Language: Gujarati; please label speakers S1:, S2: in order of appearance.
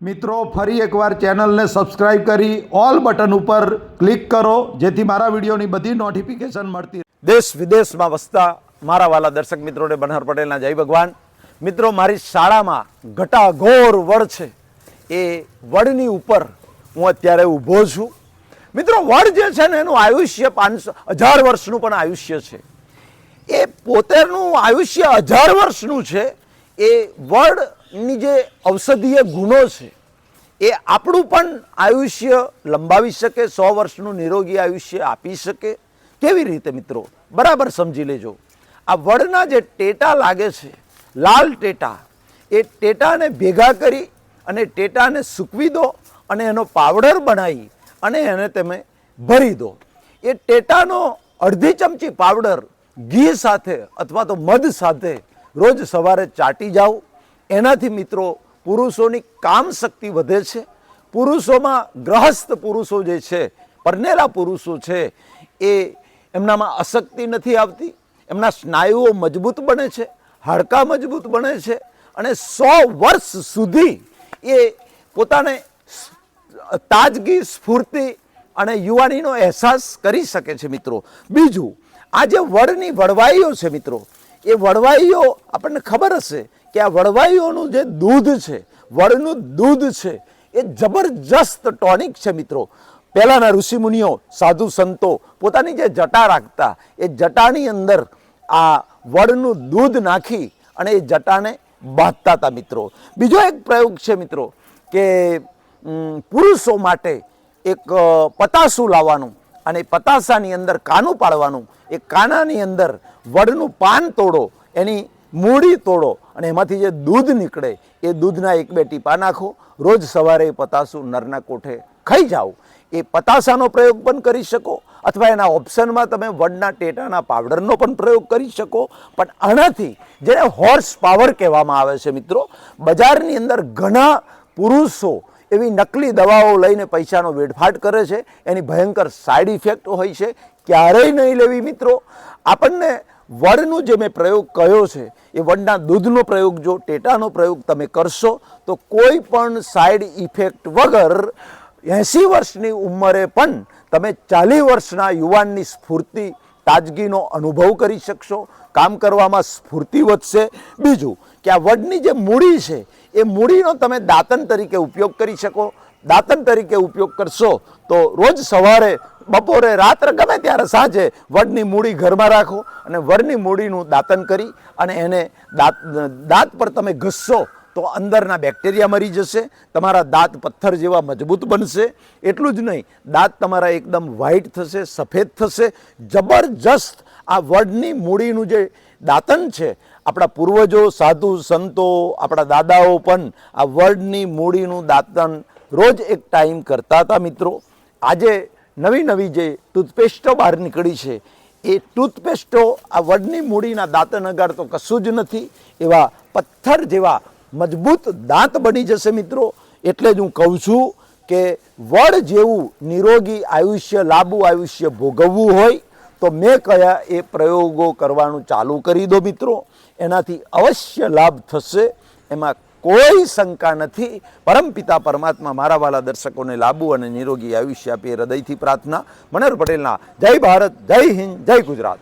S1: મિત્રો, ફરી એકવાર ચેનલને સબસ્ક્રાઇબ કરી ઓલ બટન ઉપર ક્લિક કરો, જેથી મારા વિડીયોની બધી નોટિફિકેશન મળતી
S2: દેશ વિદેશમાં વસતા મારા વાલા દર્શક મિત્રોને બનહર પટેલના જય ભગવાન. મિત્રો, મારી શાળામાં ઘટાઘોર વડ છે. એ વડની ઉપર હું અત્યારે ઊભો છું. મિત્રો, વડ જે છે ને, એનું આયુષ્ય પાંચસો, હજાર વર્ષનું પણ આયુષ્ય છે. એ પોતેનું આયુષ્ય હજાર વર્ષનું છે. એ વડની જે ઔષધીય ગુણો છે, એ આપણું પણ આયુષ્ય લંબાવી શકે, સો વર્ષનું નિરોગી આયુષ્ય આપી શકે. કેવી રીતે મિત્રો? બરાબર સમજી લેજો. આ વડના જે ટેટા લાગે છે, લાલ ટેટા, એ ટેટાને ભેગા કરી અને ટેટાને સૂકવી દો અને એનો પાવડર બનાવી અને એને તમે ભરી દો. એ ટેટાનો અડધી ચમચી પાવડર ઘી સાથે અથવા તો મધ સાથે રોજ સવારે ચાટી જાઓ. એનાથી મિત્રો પુરુષોની કામ શક્તિ વધે છે. પુરુષોમાં ગ્રહસ્થ પુરુષો જે છે, પરનેલા પુરુષો છે, એ એમનામાં અશક્તિ નથી આવતી, એમના સ્નાયુઓ મજબૂત બને છે, હાડકાં મજબૂત બને છે અને સો વર્ષ સુધી એ પોતાને તાજગી, સ્ફૂર્તિ અને યુવાનીનો અહેસાસ કરી શકે છે મિત્રો. બીજું, આ જે વડની વડવાઈઓ છે મિત્રો, એ વડવાઈઓ આપણને ખબર હશે કે આ વડવાઈઓનું જે દૂધ છે વડનું દૂધ છે, એ જબરજસ્ત ટોનિક છે મિત્રો. પહેલાંના ઋષિમુનિઓ, સાધુ સંતો પોતાની જે જટા રાખતા, એ જટાની અંદર આ વડનું દૂધ નાખી અને એ જટાને બાંધતા હતા મિત્રો. બીજો એક પ્રયોગ છે મિત્રો, કે પુરુષો માટે એક પતાસું લાવવાનું અને પતાસાની અંદર કાનું પાડવાનું. એ કાનાની અંદર વડનું પાન તોડો, એની મૂડી તોડો અને એમાંથી જે દૂધ નીકળે, એ દૂધના એક બે ટીપા નાખો. રોજ સવારે પતાસું નરના કોઠે ખાઈ જાઓ. એ પતાસાનો પ્રયોગ પણ કરી શકો અથવા એના ઓપ્શનમાં તમે વડના ટેટાના પાવડરનો પણ પ્રયોગ કરી શકો. પણ આનાથી જેને હોર્સ પાવર કહેવામાં આવે છે મિત્રો, બજારની અંદર ઘણા પુરુષો એવી નકલી દવાઓ લઈને પૈસાનો વેડફાટ કરે છે. એની ભયંકર સાઈડ ઇફેક્ટ હોય છે. ક્યારેય નહીં લેવી મિત્રો. આપણને વડનું જે મેં પ્રયોગ કહ્યો છે, એ વડના દૂધનો પ્રયોગ જો, ટેટાનો પ્રયોગ તમે કરશો, તો કોઈ પણ સાઈડ ઇફેક્ટ વગર એંસી વર્ષની ઉંમરે પણ તમે ચાલીસ વર્ષના યુવાનની સ્ફૂર્તિ, તાજગીનો અનુભવ કરી શકશો, કામ કરવામાં સ્ફૂર્તિ વધશે. બીજું, કે આ વડની જે મૂડી છે, એ મૂડીનો તમે દાંતન તરીકે ઉપયોગ કરી શકો દાંતન તરીકે ઉપયોગ કરશો તો રોજ સવારે, બપોરે, રાત્રે, ગમે ત્યારે સાંજે વડની મૂડી ઘરમાં રાખો અને વડની મૂડીનું દાંતન કરી અને એને દાંત દાંત પર તમે ઘસશો તો અંદરના બેક્ટેરિયા મરી જશે, તમારા દાંત પથ્થર જેવા મજબૂત બનશે. એટલું જ નહીં, દાંત તમારા એકદમ વ્હાઈટ થશે, સફેદ થશે. જબરજસ્ત આ વડની મૂડીનું જે દાંતન છે, આપણા પૂર્વજો, સાધુ, સંતો, આપણા દાદાઓ પણ આ વડની મૂડીનું દાંતન રોજ એક ટાઈમ કરતા હતા મિત્રો. આજે નવી નવી જે ટૂથપેસ્ટો બહાર નીકળી છે, એ ટૂથપેસ્ટો આ વડની મૂડીના દાંતન અગાડ તો કશું જ નથી, એવા પથ્થર જેવા મજબૂત દાંત બની જશે મિત્રો. એટલે જ હું કહું છું કે વડ જેવું નિરોગી આયુષ્ય, લાંબુ આયુષ્ય ભોગવવું હોય, તો મેં કયા એ પ્રયોગો કરવાનું ચાલુ કરી દો મિત્રો. એનાથી અવશ્ય લાભ થશે. એમાં કોઈ શંકા નથી. પરમપિતા પરમાત્મા મારા વાલા દર્શકોને લાંબુ અને નિરોગી આયુષ્ય આપી હૃદયથી પ્રાર્થના. મનોહર પટેલના જય ભારત, જય હિન્દ, જય ગુજરાત.